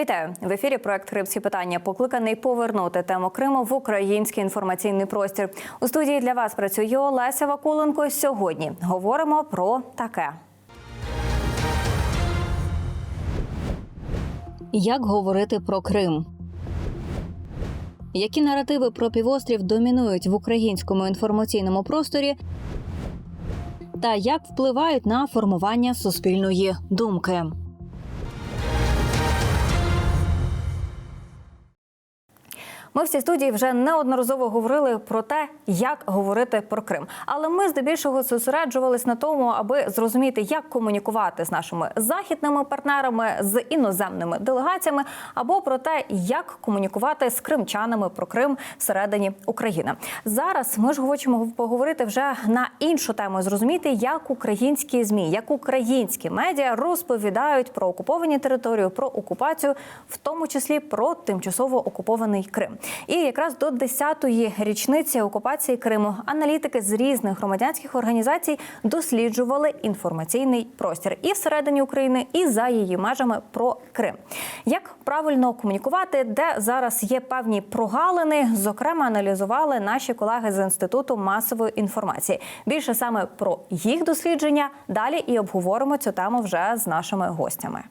Вітаю в ефірі. Проект Кримські питання покликаний повернути тему Криму в український інформаційний простір. У студії для вас працює Олеся Вакуленко. Сьогодні говоримо про таке. Як говорити про Крим? Які наративи про півострів домінують в українському інформаційному просторі? Та як впливають на формування суспільної думки? Ми в цій студії вже неодноразово говорили про те, як говорити про Крим. Але ми здебільшого зосереджувались на тому, аби зрозуміти, як комунікувати з нашими західними партнерами, з іноземними делегаціями, або про те, як комунікувати з кримчанами про Крим всередині України. Зараз ми ж хочемо поговорити вже на іншу тему, зрозуміти, як українські змі, як українські медіа розповідають про окуповані території, про окупацію, в тому числі про тимчасово окупований Крим. І якраз до 10-ї річниці окупації Криму аналітики з різних громадянських організацій досліджували інформаційний простір і всередині України, і за її межами про Крим. Як правильно комунікувати, де зараз є певні прогалини, зокрема аналізували наші колеги з інституту масової інформації. Більше саме про їх дослідження далі і обговоримо цю тему вже з нашими гостями.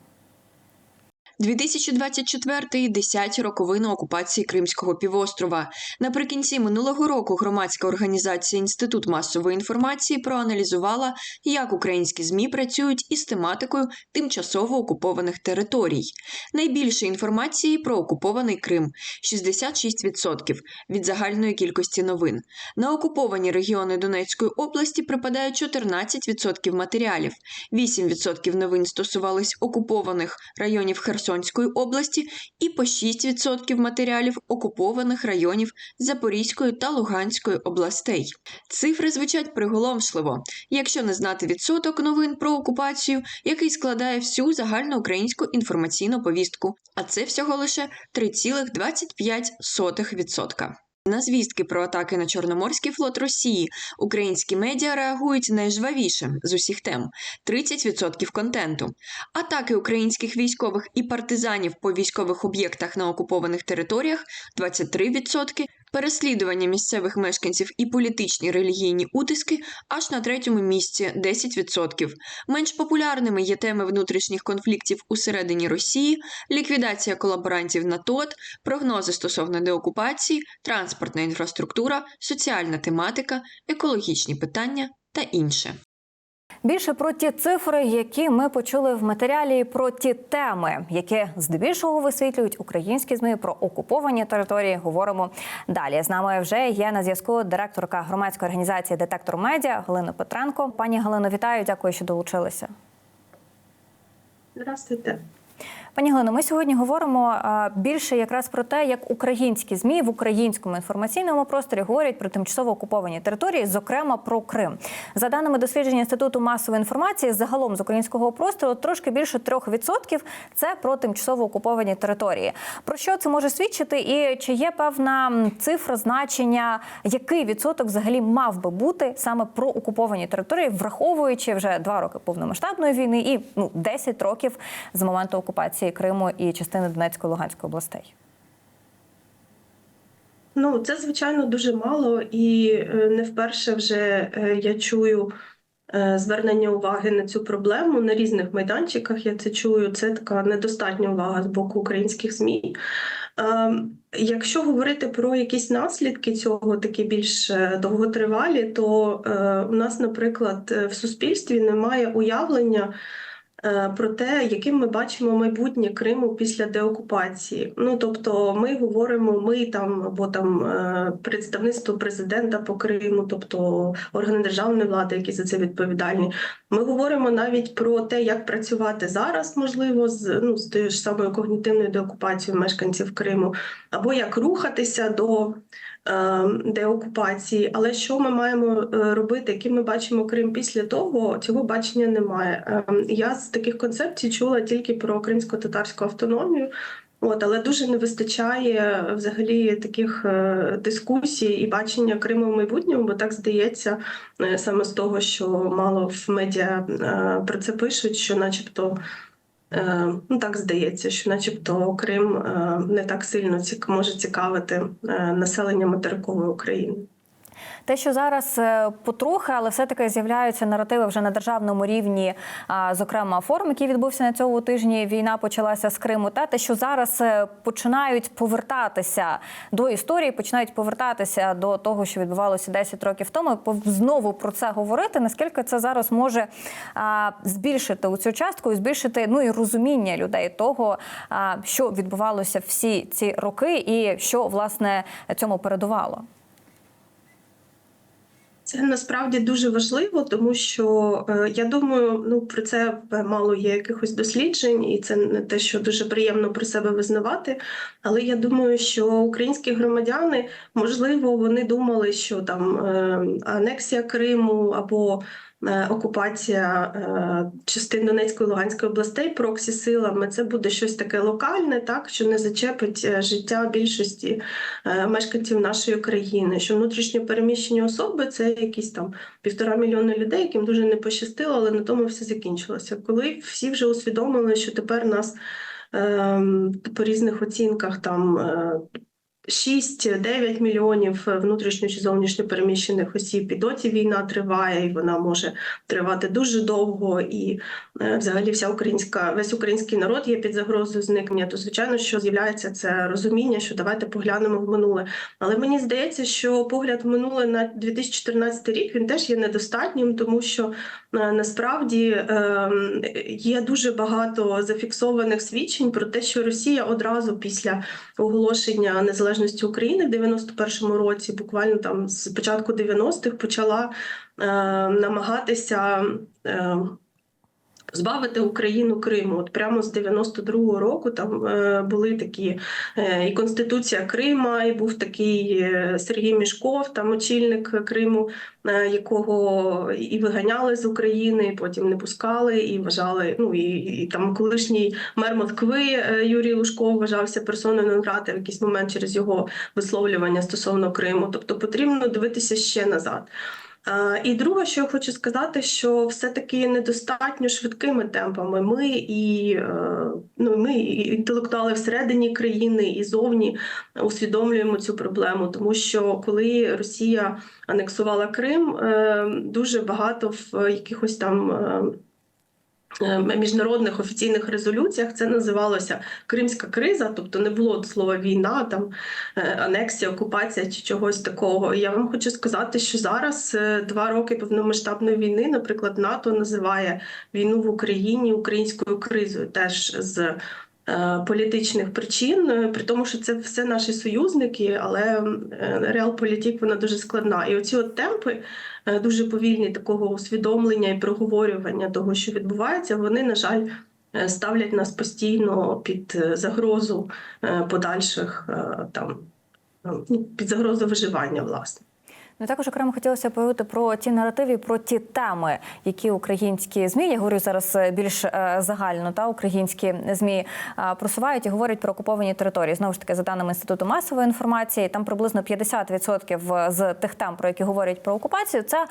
2024 – десяті роковини окупації Кримського півострова. Наприкінці минулого року громадська організація Інститут масової інформації проаналізувала, як українські змі працюють із тематикою тимчасово окупованих територій. Найбільше інформації про окупований Крим 66% від загальної кількості новин. На окуповані регіони Донецької області припадає 14% матеріалів. 8% новин стосувались окупованих районів Херсонської області і по 6% матеріалів окупованих районів Запорізької та Луганської областей. Цифри звучать приголомшливо, якщо не знати відсоток новин про окупацію, який складає всю загальноукраїнську інформаційну повістку, а це всього лише 3,25%. На звістки про атаки на Чорноморський флот Росії українські медіа реагують найжвавіше з усіх тем 30% контенту. Атаки українських військових і партизанів по військових об'єктах на окупованих територіях 23%, переслідування місцевих мешканців і політичні релігійні утиски аж на третьому місці 10%. Менш популярними є теми внутрішніх конфліктів усередині Росії, ліквідація колаборантів на ТОТ, прогнози стосовно деокупації, транспортна інфраструктура, соціальна тематика, екологічні питання та інше. Більше про ті цифри, які ми почули в матеріалі, про ті теми, які здебільшого висвітлюють українські змі про окуповані території. Говоримо далі. З нами вже є на зв'язку директорка громадської організації Детектор Медіа Галина Петренко. Пані Галино, вітаю, дякую, що долучилися. Здравствуйте. Пані Галино, ми сьогодні говоримо більше якраз про те, як українські змі в українському інформаційному просторі говорять про тимчасово окуповані території, зокрема про Крим. За даними дослідження інституту масової інформації, загалом з українського простору трошки більше 3% – це про тимчасово окуповані території. Про що це може свідчити? І чи є певна цифра значення, який відсоток взагалі мав би бути саме про окуповані території, враховуючи вже два роки повномасштабної війни і ну 10 років з моменту окупації Криму і частини Донецької Луганської областей? Ну, це звичайно дуже мало, і е, не вперше вже е, я чую е, звернення уваги на цю проблему на різних майданчиках. Я це чую. Це така недостатня увага з боку українських змі. Якщо говорити про якісь наслідки цього, такі більш довготривалі, то у нас, наприклад, в суспільстві немає уявлення. Про те, яким ми бачимо майбутнє Криму після деокупації. Ну тобто, ми говоримо, ми там або там представництво президента по Криму, тобто органи державної влади, які за це відповідальні. Ми говоримо навіть про те, як працювати зараз, можливо, з ну з тією ж самою когнітивною деокупацією мешканців Криму, або як рухатися до. Деокупації, але що ми маємо робити, яким ми бачимо Крим після того, цього бачення немає. Я з таких концепцій чула тільки про кримсько-татарську автономію. От, але дуже не вистачає взагалі таких дискусій і бачення Криму в майбутньому, бо так здається, саме з того, що мало в медіа про це пишуть, що, начебто, е, ну так здається, що, начебто, Крим е, не так сильно цік- може цікавити е, населення материкової України. Те, що зараз е, потрохи, але все-таки з'являються наративи вже на державному рівні, зокрема форум, який відбувся на цьому тижні. Війна почалася з Криму. Та те, що зараз е, починають повертатися до історії, починають повертатися до того, що відбувалося 10 років тому. Знову про це говорити. Наскільки це зараз може збільшити цю частку і збільшити ну і розуміння людей того, що відбувалося всі ці роки, і що власне цьому передувало. Це насправді дуже важливо, тому що е, я думаю, ну про це мало є якихось досліджень, і це не те, що дуже приємно про себе визнавати. Але я думаю, що українські громадяни, можливо, вони думали, що там е, анексія Криму або е, окупація е, частин Донецької Луганської областей проксі силами це буде щось таке локальне, так що не зачепить е, життя більшості е, мешканців нашої країни, що внутрішньо переміщені особи це якісь там півтора мільйони людей, яким дуже не пощастило, але на тому все закінчилося. Коли всі вже усвідомили, що тепер нас ем, по різних оцінках там. Е, 6-9 мільйонів внутрішньо чи зовнішньо переміщених осіб. І доті війна триває, і вона може тривати дуже довго. І е, взагалі вся українська, весь український народ є під загрозою зникнення. То звичайно, що з'являється це розуміння, що давайте поглянемо в минуле. Але мені здається, що погляд в минуле на 2014 рік він теж є недостатнім, тому що насправді е, є дуже багато зафіксованих свідчень про те, що Росія одразу після оголошення незалежності України в 91-му році, буквально там з початку 90-х, почала е, намагатися. Е, Збавити Україну Криму, от прямо з 92-го року там е, були такі е, і Конституція Крима, і був такий е, Сергій Мішков, там очільник Криму, якого і виганяли з України, і потім не пускали, і вважали. Ну і, і там колишній мер Москви Юрій Лужков вважався персоною нон грата в якийсь момент через його висловлювання стосовно Криму. Тобто потрібно дивитися ще назад. А, І друге, що я хочу сказати, що все-таки недостатньо швидкими темпами. Ми і е, ну ми і інтелектуали всередині країни і зовні усвідомлюємо цю проблему, тому що коли Росія анексувала Крим, е, дуже багато в якихось там. Е, Міжнародних офіційних резолюціях це називалося Кримська криза, тобто не було слова війна, там е, анексія, окупація чи чогось такого. І я вам хочу сказати, що зараз е, два роки повномасштабної війни, наприклад, НАТО називає війну в Україні українською кризою, теж з політичних причин, е, при тому, що це все наші союзники, але реалполітик вона дуже складна. І оці от темпи е, дуже повільні такого усвідомлення і проговорювання того, що відбувається, вони, на жаль, е, ставлять нас постійно під е, загрозу е, подальших е, там е, ну, під загрозу виживання, власне. Ну також окремо хотілося поговорити про ті наративи, про ті теми, які українські змі, я говорю зараз е, більш е, загально, та українські змі е, просувають і говорять про окуповані території. Знову ж таки, за даними інституту масової інформації, там приблизно 50% з тих тем, про які говорять про окупацію, це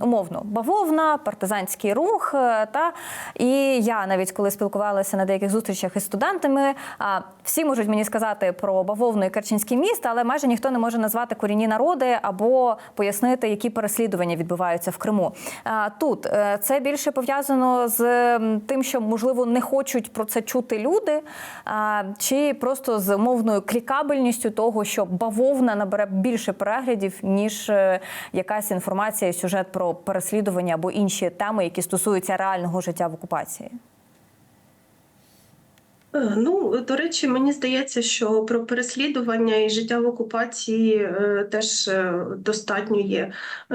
умовно бавовна, партизанський рух. Та і я навіть коли спілкувалася на деяких зустрічах із студентами, всі можуть мені сказати про бавовну і Керченське місто, але майже ніхто не може назвати корінні народи або пояснити, які переслідування відбуваються в Криму. Тут е, це більше пов'язано з тим, що можливо не хочуть про це чути люди, чи просто з мовною клікабельністю того, що бавовна набере більше переглядів, ніж е, якась інформація, сюжет про переслідування або інші теми, які стосуються реального життя в окупації. Е, Ну, до речі, мені здається, що про переслідування і життя в окупації е, теж е, достатньо є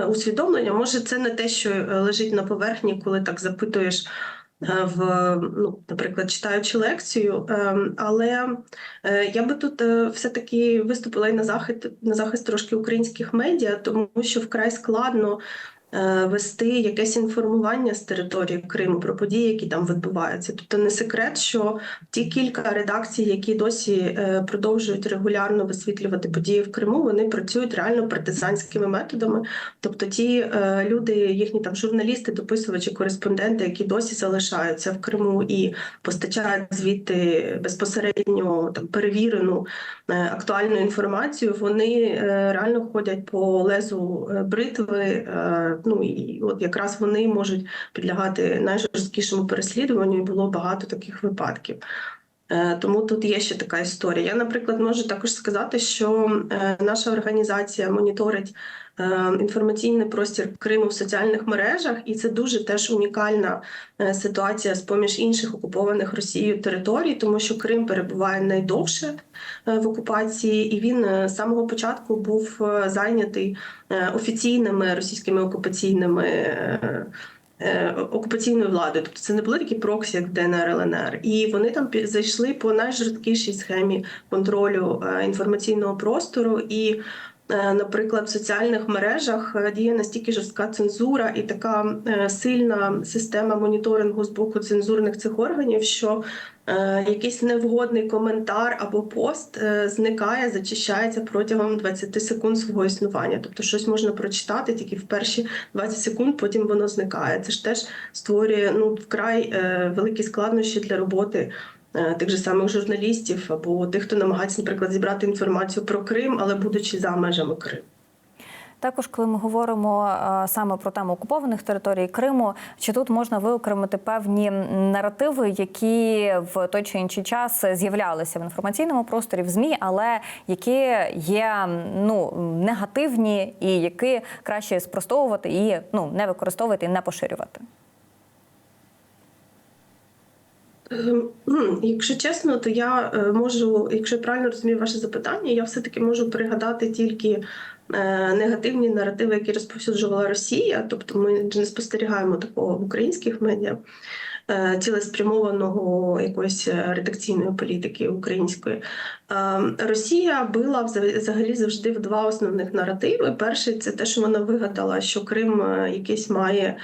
усвідомлення. Може, це не те, що лежить на поверхні, коли так запитуєш в, ну, наприклад, читаючи лекцію. Е, Але я би тут е, все-таки виступила і на захист, на захист трошки українських медіа, тому що вкрай складно вести якесь інформування з території Криму про події, які там відбуваються. Тобто не секрет, що ті кілька редакцій, які досі е, продовжують регулярно висвітлювати події в Криму, вони працюють реально партизанськими методами. Тобто, ті е, люди, їхні там журналісти, дописувачі, кореспонденти, які досі залишаються в Криму і постачають звідти безпосередньо там перевірену е, актуальну інформацію, вони е, реально ходять по лезу е, бритви. Ну і от якраз вони можуть підлягати найжорсткішому переслідуванню, і було багато таких випадків. Е, Тому тут є ще така історія. Я, наприклад, можу також сказати, що е, наша організація моніторить е, інформаційний простір Криму в соціальних мережах, і це дуже теж унікальна ситуація з поміж інших окупованих Росією територій, тому що Крим перебуває найдовше в окупації, і він з самого початку був зайнятий офіційними російськими окупаційними. Е, влади, Окупаційною владою, тобто це не були такі проксі, як ДНР, ЛНР, і вони там зайшли по найжорсткішій схемі контролю е, інформаційного простору. І, е, наприклад, в соціальних мережах діє настільки жорстка цензура і така сильна система моніторингу з боку цензурних цих органів, що якийсь невгодний коментар або пост е, зникає, зачищається протягом 20 секунд свого існування. Тобто щось можна прочитати тільки в перші 20 секунд, потім воно зникає. Це ж теж створює ну вкрай е, великі складнощі для роботи. е, Тих же самих журналістів або тих, хто намагається, наприклад, зібрати інформацію про Крим, але будучи за межами Криму. Також, коли ми говоримо е, саме про тему окупованих територій Криму, чи тут можна виокремити певні наративи, які в той чи інший час з'являлися в інформаційному просторі в змі, але які є ну негативні і які краще спростовувати і ну не використовувати і не поширювати? Якщо чесно, то я е, можу, якщо я правильно розумію ваше запитання, я все-таки можу пригадати тільки е, негативні наративи, які розповсюджувала Росія. Тобто ми не спостерігаємо такого в українських медіа. Е, Цілеспрямованого якоїсь редакційної політики української Е, Росія била взагалі завжди в два основних наративи. Перший це те, що вона вигадала, що Крим е, якесь має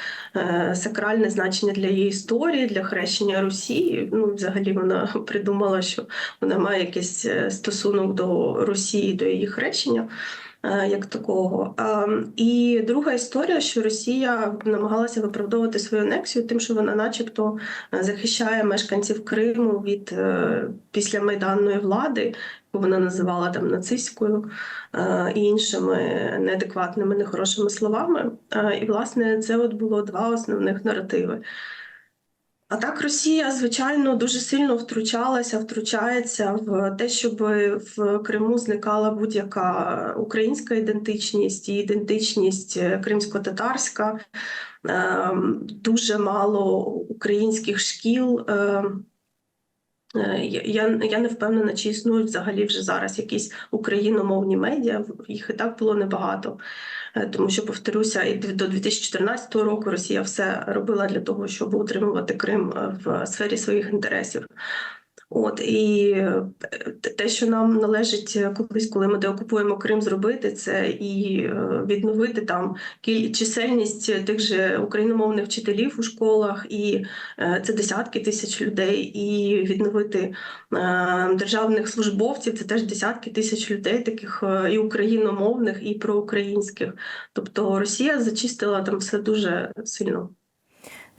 сакральне значення для її історії, для хрещення Росії. Ну, взагалі, вона придумала, що вона має якийсь стосунок до Росії, до її хрещення. Е, Як такого. І друга історія, що Росія намагалася виправдовувати свою анексію, тим, що вона, начебто, е, захищає мешканців Криму від е, післямайданної влади, яку вона називала там нацистською е, і іншими неадекватними, нехорошими словами. Е, І, власне, це от було два основних наративи. А так Росія, звичайно, дуже сильно втручалася, втручається в те, щоб в Криму зникала будь-яка українська ідентичність і ідентичність е, кримсько-татарська. Ем, Дуже мало українських шкіл. ем, Е, Я, я не впевнена, чи існують взагалі вже зараз якісь україномовні медіа. Їх і так було небагато. Е, Тому що, повторюся, і до 2014 року Росія все робила для того, щоб утримувати Крим е, в сфері своїх інтересів. От і е, те, що нам належить е, колись, коли ми деокупуємо Крим, зробити це і е, відновити там чисельність тих же україномовних вчителів у школах, і це десятки тисяч людей, і відновити державних службовців це теж десятки тисяч людей, таких і україномовних, і проукраїнських. Тобто Росія зачистила там все дуже сильно.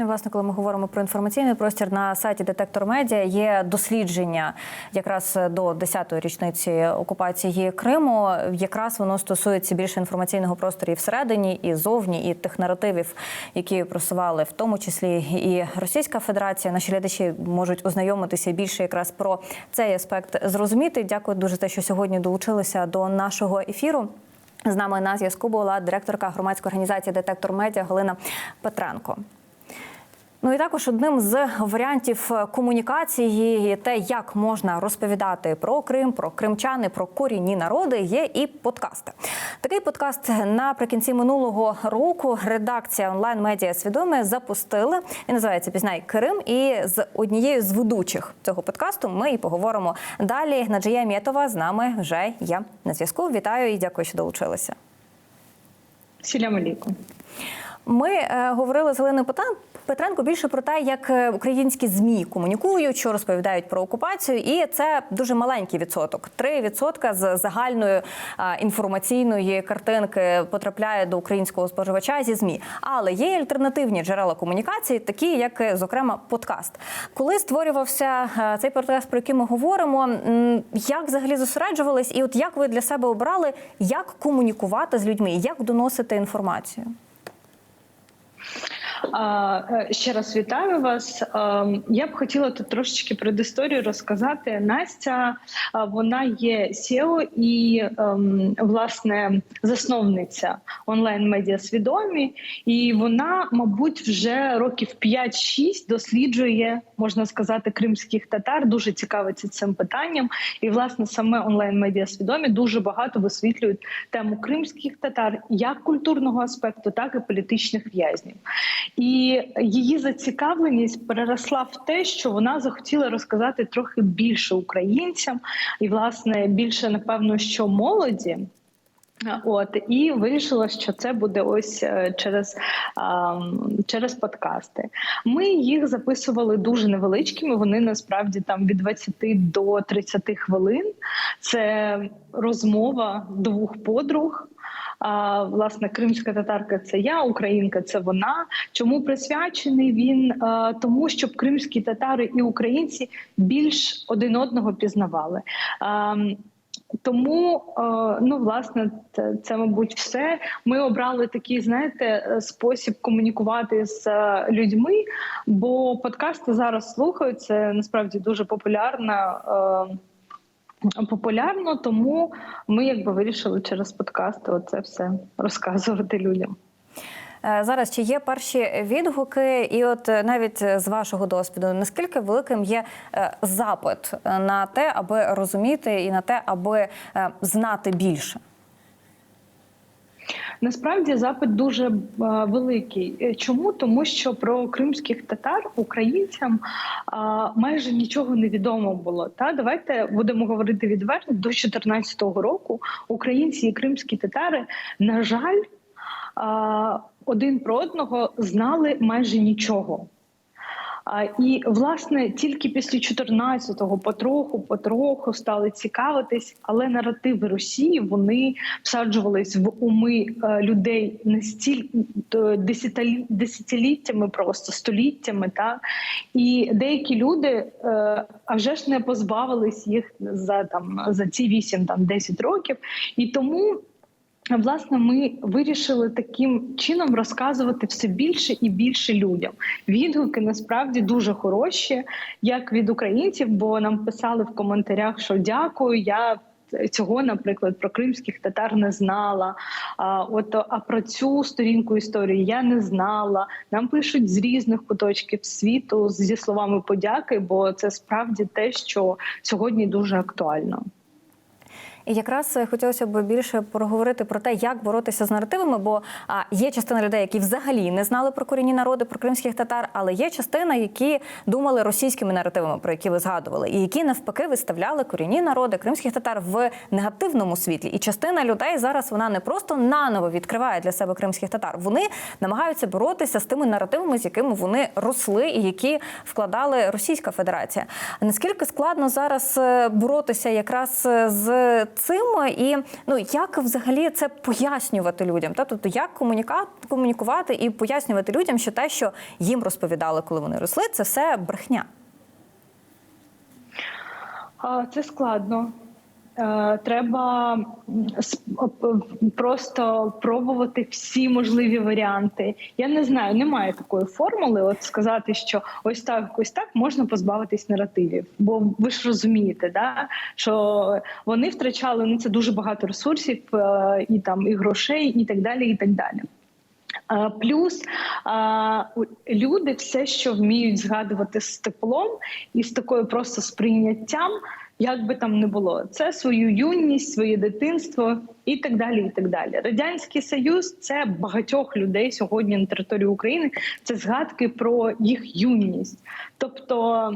Власне, коли ми говоримо про інформаційний простір на сайті Детектор Медіа є дослідження якраз до 10-ї річниці окупації Криму. Якраз воно стосується більше інформаційного простору і всередині, і зовні, і тих наративів, які просували, в тому числі і Російська Федерація. Наші глядачі можуть ознайомитися більше якраз про цей аспект зрозуміти. Дякую дуже за те, що сьогодні долучилися до нашого ефіру. З нами на зв'язку була директорка громадської організації Детектор Медіа Галина Петренко. Ну і також одним з варіантів комунікації є те, як можна розповідати про Крим, про кримчани, про корінні народи, є і подкасти. Такий подкаст наприкінці минулого року редакція онлайн медіа свідоме запустили. Він називається Пізнай Крим. І з однією з ведучих цього подкасту ми і поговоримо далі. Наджия Мєтова з нами вже є на зв'язку. Вітаю і дякую, що долучилися. Сілям алейкум. Ми е, говорили з Оленою Петан- Петренко більше про те, як е, українські змі комунікують, що розповідають про окупацію, і це дуже маленький відсоток. 3% з загальної е, інформаційної картинки потрапляє до українського споживача зі змі. Але є альтернативні джерела комунікації, такі як, е, зокрема, подкаст. Коли створювався цей подкаст, про який ми говоримо, як взагалі зосереджувались, і от як ви для себе обрали, як комунікувати з людьми, як доносити інформацію? Е, Ще раз вітаю вас. Ем, Я б хотіла тут трошечки предісторію розказати. Настя вона є SEO і ем, власне засновниця онлайн медіа свідомі, і вона, мабуть, вже років 5-6 досліджує, можна сказати, кримських татар. Дуже цікавиться цим питанням. І власне саме онлайн медіа свідомі дуже багато висвітлюють тему кримських татар як культурного аспекту, так і політичних в'язнів. І її зацікавленість переросла в те, що вона захотіла розказати трохи більше українцям, і власне більше напевно, що молоді. От і вирішила, що це буде ось е, через, через подкасти. Ми їх записували дуже невеличкими. Вони насправді там від 20 до 30 хвилин. Це розмова двох подруг. А, власне, кримська татарка це я, українка це вона. Чому присвячений він? Тому, щоб кримські татари і українці більш один одного пізнавали. Тому, е, ну власне, це, це мабуть все. Ми обрали такий, знаєте, е, спосіб комунікувати з е, людьми, бо подкасти зараз слухають. Це насправді дуже популярна. Е, Популярно, тому ми якби вирішили через подкасти оце все розказувати людям. Е, Зараз чи є перші відгуки, і от е, навіть з вашого досвіду, наскільки великим є е, запит на те, аби розуміти, і на те, аби е, знати більше? Насправді запит дуже великий. Е, Чому? Тому що про кримських татар українцям майже нічого не відомо було. Та давайте будемо говорити відверто. До 2014 року українці і кримські татари, на жаль, один про одного знали майже нічого. І власне тільки після 14-го потроху, потроху стали цікавитись, але наративи Росії вони всаджувались в уми е, людей настільки десятилі- десятиліттями, просто століттями. Та і деякі люди е, а вже ж не позбавились їх за там за ці 8 там 10 років, і тому. Власне, ми вирішили таким чином розказувати все більше і більше людям. Відгуки насправді дуже хороші, як від українців, бо нам писали в коментарях, що дякую. Я цього, наприклад, про кримських татар не знала. А от а про цю сторінку історії я не знала. Нам пишуть з різних куточків світу зі словами подяки, бо це справді те, що сьогодні дуже актуально. І якраз е, хотілося б більше проговорити про те, як боротися з наративами, бо є частина людей, які взагалі не знали про корінні народи, про кримських татар, але є частина, які думали російськими наративами, про які ви згадували, і які навпаки виставляли корінні народи кримських татар в негативному світлі. І частина людей зараз вона не просто наново відкриває для себе кримських татар, вони намагаються боротися з тими наративами, з якими вони росли, і які вкладали Російська Федерація. Наскільки складно зараз е, боротися якраз е, з цим, і ну як взагалі це пояснювати людям? Та тобто, як комуніка... комунікувати і пояснювати людям, що те, що їм розповідали, коли вони росли, це все брехня. Це складно. Е, Треба просто пробувати всі можливі варіанти. Я не знаю, немає такої формули. От сказати, що ось так, ось так можна позбавитись наративів. Бо ви ж розумієте, да що вони втрачали ну це дуже багато ресурсів е, і там і грошей, і так далі, і так далі. А, Плюс люди все, що вміють згадувати з теплом і з такою просто сприйняттям, як би там не було, це свою юність, своє дитинство і так далі. І так далі. Радянський Союз це багатьох людей сьогодні на території України. Це згадки про їх юність. Тобто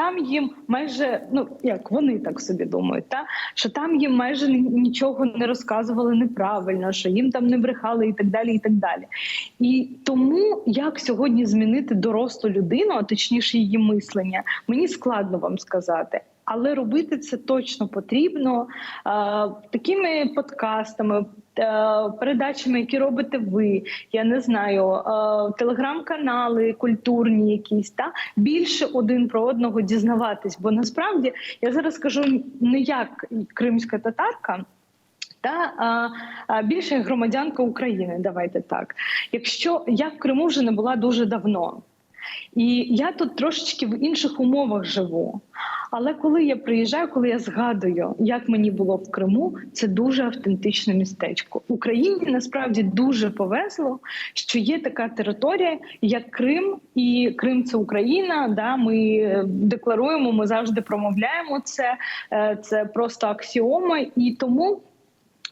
там їм майже ну як вони так собі думають, та що там їм майже нічого не розказували неправильно, що їм там не брехали, і так далі. І так далі. І тому як сьогодні змінити дорослу людину, а точніше її мислення, мені складно вам сказати. Але робити це точно потрібно а, такими подкастами, е, передачами, які робите ви. Я не знаю, е, телеграм-канали культурні, якісь та більше один про одного дізнаватись. Бо насправді я зараз скажу не як кримська татарка. Та а, а, більше громадянка України, давайте так. Якщо я в Криму вже не була дуже давно, і я тут трошечки в інших умовах живу. Але коли я приїжджаю, коли я згадую, як мені було в Криму, це дуже автентичне містечко. Україні насправді дуже повезло, що є така територія, як Крим, і Крим це Україна. Да, ми е, декларуємо, ми завжди промовляємо це. Е, Це просто аксіома, і тому.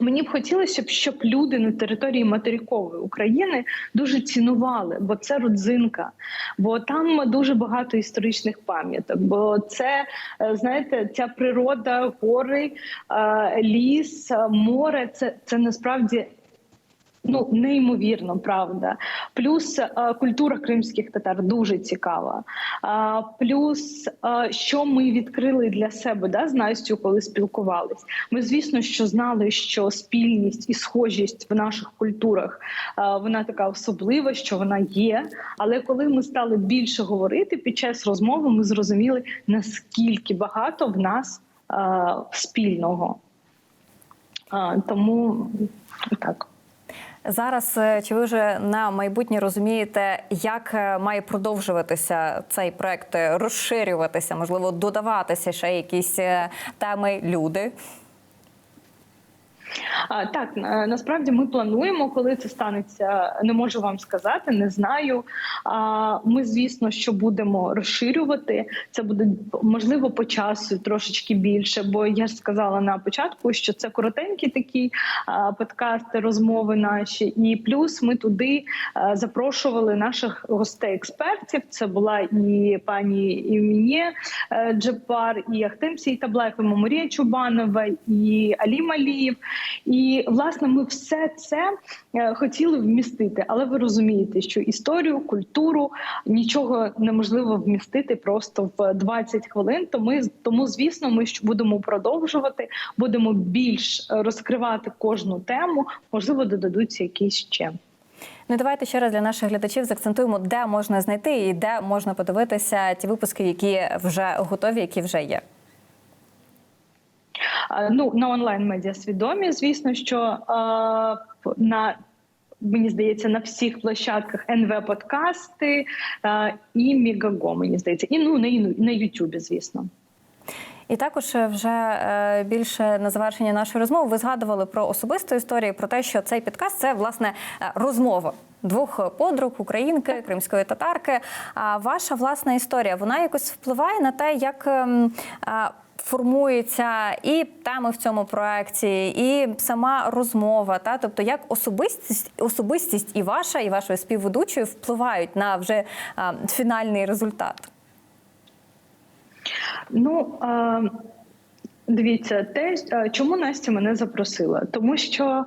Мені б хотілося б, щоб люди на території материкової України дуже цінували, бо це родзинка, бо там дуже багато історичних пам'яток. Бо це е, знаєте, ця природа, гори, е, ліс, е, море це, це насправді. Ну, неймовірно, правда. Плюс е, культура кримських татар дуже цікава. Плюс, е, що ми відкрили для себе, да, з Настю, коли спілкувались. Ми, звісно, що знали, що спільність і схожість в наших культурах е, вона така особлива, що вона є. Але коли ми стали більше говорити під час розмови, ми зрозуміли, наскільки багато в нас спільного. Тому так. Зараз е, чи ви вже на майбутнє розумієте, як е, має продовжуватися цей проект, е, розширюватися, можливо, додаватися ще якісь теми, люди? Так, насправді ми плануємо, коли це станеться. Не можу вам сказати, не знаю. Ми, звісно, що будемо розширювати. Це буде можливо по часу трошечки більше. Бо я ж сказала на початку, що це коротенькі такі подкасти, розмови наші. І плюс ми туди запрошували наших гостей-експертів. Це була і пані Ім'є Джепар, і Ахтем Сейтаблаєв, і Марія Чубанова, і Алі Маліїв. І власне ми все це е, хотіли вмістити, але ви розумієте, що історію, культуру нічого неможливо вмістити просто в 20 хвилин. Тому, тому звісно, ми будемо продовжувати, будемо більш розкривати кожну тему. Можливо, додадуться якісь ще. Ну давайте ще раз для наших глядачів заакцентуємо, де можна знайти і де можна подивитися ті випуски, які вже готові, які вже є. Ну на онлайн медіа свідомі, звісно, що на мені здається на всіх площадках НВ подкасти а, і Мігаго, мені здається, і ну на на Ютубі, звісно. І також е, вже е, більше на завершення нашої розмови ви згадували про особисту історію, про те, що цей підкаст це власне е, розмова двох подруг українки, кримської татарки. А ваша власна історія вона якось впливає на те, як. Формується і теми в цьому проекті, і сама розмова, та тобто як особистість, особистість і ваша, і вашої співведучої впливають на вже а, фінальний результат. Ну а, дивіться, те, чому Настя мене запросила, тому що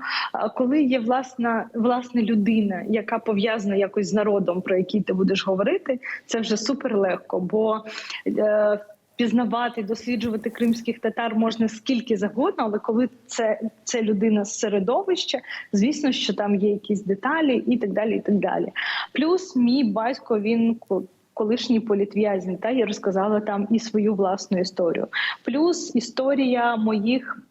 коли є власна власна людина, яка пов'язана якось з народом, про який ти будеш говорити, це вже супер легко, бо е, Пізнавати, досліджувати кримських татар можна скільки завгодно, але коли це це людина з середовища, звісно, що там є якісь деталі і так далі. і так далі. Плюс мій батько він колишній політв'язень, та я розказала там і свою власну історію. Плюс історія моїх.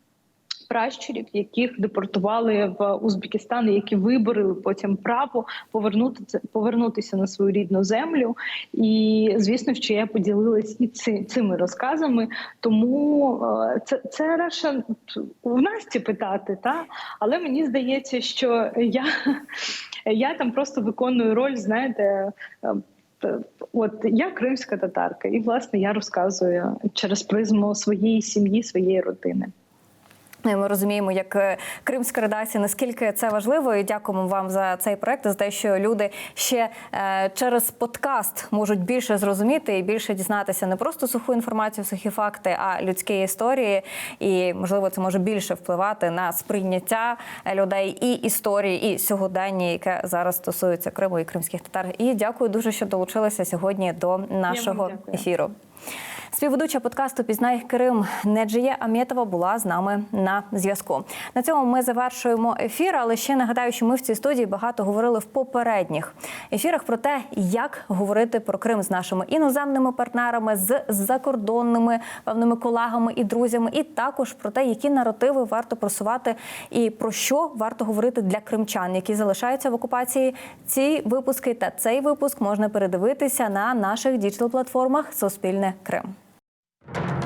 Пращурів, яких депортували в Узбекистан, які виборили потім право повернути повернутися на свою рідну землю. І звісно, що я поділилась і ци, цими розказами. Тому це це радше в Насті питати, та але мені здається, що я, я там просто виконую роль, знаєте. От я кримська татарка, і власне я розказую через призму своєї сім'ї, своєї родини. Ну, Ми розуміємо, як е, кримська редакція, наскільки це важливо, і дякуємо вам за цей проект, за те, що люди ще е, через подкаст можуть більше зрозуміти і більше дізнатися не просто суху інформацію, сухі факти, а людські історії. І можливо, це може більше впливати на сприйняття е, людей і історії, і сьогодення, яке зараз стосується Криму і кримських татар. І дякую дуже, що долучилися сьогодні до нашого ефіру. Співведуча подкасту Пізнай Крим Неджія Амєтова була з нами на зв'язку. На цьому ми завершуємо ефір. Але ще нагадаю, що ми в цій студії багато говорили в попередніх ефірах про те, як говорити про Крим з нашими іноземними партнерами, з закордонними певними колегами і друзями, і також про те, які наративи варто просувати і про що варто говорити для кримчан, які залишаються в окупації. Ці випуски та цей випуск можна передивитися на наших діджитал платформах Суспільне Крим. you